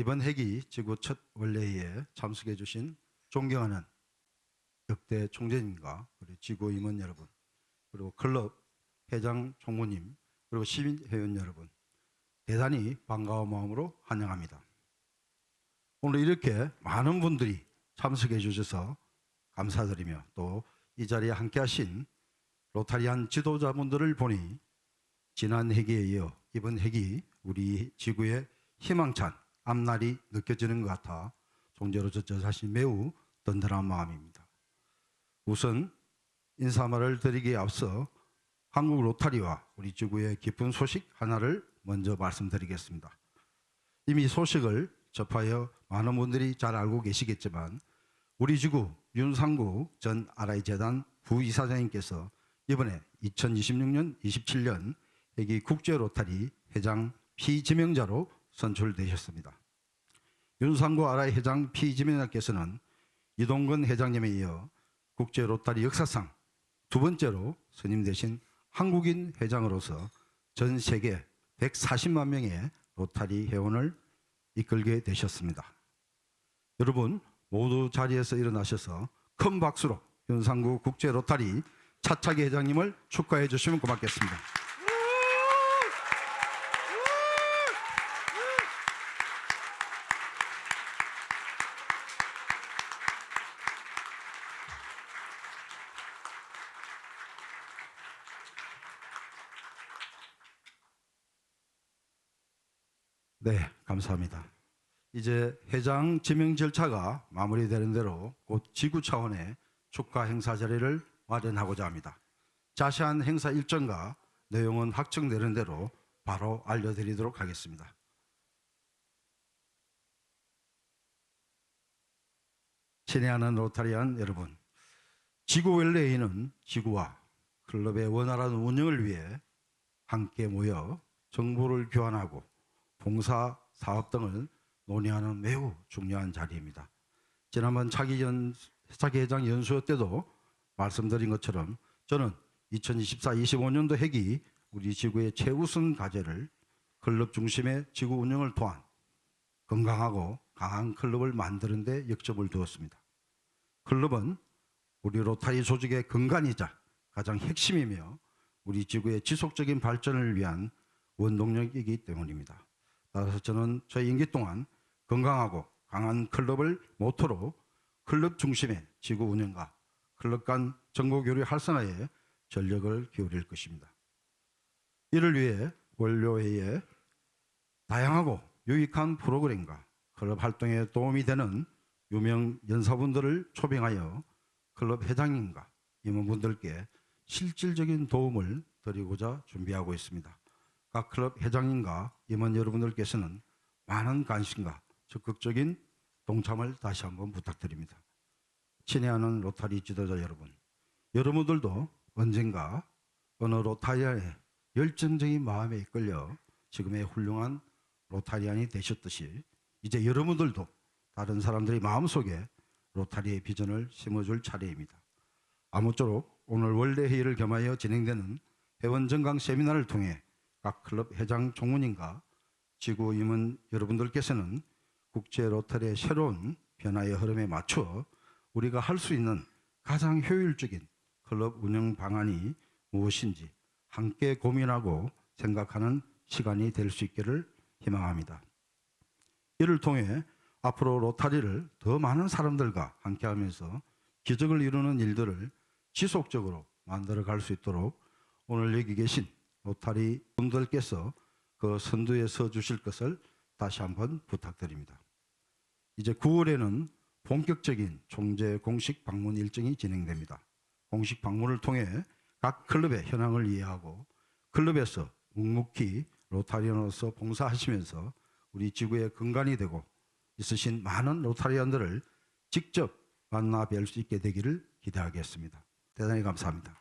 이번 회기 지구 첫 원래회에 참석해 주신 존경하는 역대 총재님과 그리고 지구 임원 여러분 그리고 클럽 회장 총무님 그리고 시민 회원 여러분 대단히 반가운 마음으로 환영합니다. 오늘 이렇게 많은 분들이 참석해 주셔서 감사드리며 또 이 자리에 함께 하신 로타리안 지도자분들을 보니 지난 회기에 이어 이번 회기 우리 지구의 희망찬 앞날이 느껴지는 것 같아 종제로서 저 자신 매우 든든한 마음입니다. 우선 인사말을 드리기에 앞서 한국 로타리와 우리 지구의 기쁜 소식 하나를 먼저 말씀드리겠습니다. 이미 소식을 접하여 많은 분들이 잘 알고 계시겠지만 우리 지구 윤상구 전 아라이 재단 부이사장님께서 이번에 2026년 27년 회기 국제 로타리 회장 피지명자로 선출되셨습니다. 윤상구 아라이 회장 피지명자께서는 이동근 회장님에 이어 국제 로타리 역사상 두 번째로 선임되신 한국인 회장으로서 전 세계 140만 명의 로타리 회원을 이끌게 되셨습니다. 여러분 모두 자리에서 일어나셔서 큰 박수로 윤상구 국제 로타리 차차기 회장님을 축하해 주시면 고맙겠습니다. 네, 감사합니다. 이제 회장 지명 절차가 마무리되는 대로 곧 지구 차원의 축하 행사 자리를 마련하고자 합니다. 자세한 행사 일정과 내용은 확정되는 대로 바로 알려드리도록 하겠습니다. 친애하는 로타리안 여러분, 지구 웰레이는 지구와 클럽의 원활한 운영을 위해 함께 모여 정보를 교환하고 봉사 사업 등을 논의하는 매우 중요한 자리입니다. 지난번 차기 연 차기 회장 연수회 때도 말씀드린 것처럼 저는 2024-25년도 회기 우리 지구의 최우선 과제를 클럽 중심의 지구 운영을 통한 건강하고 강한 클럽을 만드는 데 역점을 두었습니다. 클럽은 우리 로타리 조직의 근간이자 가장 핵심이며 우리 지구의 지속적인 발전을 위한 원동력이기 때문입니다. 따라서 저는 저희 임기 동안 건강하고 강한 클럽을 모토로 클럽 중심의 지구 운영과 클럽 간 정보 교류 활성화에 전력을 기울일 것입니다. 이를 위해 원료회에 다양하고 유익한 프로그램과 클럽 활동에 도움이 되는 유명 연사분들을 초빙하여 클럽 회장님과 임원분들께 실질적인 도움을 드리고자 준비하고 있습니다. 각 클럽 회장님과 임원 여러분들께서는 많은 관심과 적극적인 동참을 다시 한번 부탁드립니다. 친애하는 로타리 지도자 여러분, 여러분들도 언젠가 어느 로타리안의 열정적인 마음에 이끌려 지금의 훌륭한 로타리안이 되셨듯이 이제 여러분들도 다른 사람들의 마음속에 로타리의 비전을 심어줄 차례입니다. 아무쪼록 오늘 원래 회의를 겸하여 진행되는 회원 정강 세미나를 통해 각 클럽 회장 총무님과 지구 임원 여러분들께서는 국제 로터리의 새로운 변화의 흐름에 맞춰 우리가 할 수 있는 가장 효율적인 클럽 운영 방안이 무엇인지 함께 고민하고 생각하는 시간이 될 수 있기를 희망합니다. 이를 통해 앞으로 로타리를 더 많은 사람들과 함께 하면서 기적을 이루는 일들을 지속적으로 만들어 갈 수 있도록 오늘 여기 계신 로타리 분들께서 그 선두에 서 주실 것을 다시 한번 부탁드립니다. 이제 9월에는 본격적인 총재 공식 방문 일정이 진행됩니다. 공식 방문을 통해 각 클럽의 현황을 이해하고 클럽에서 묵묵히 로타리언으로서 봉사하시면서 우리 지구의 근간이 되고 있으신 많은 로타리언들을 직접 만나 뵐 수 있게 되기를 기대하겠습니다. 대단히 감사합니다.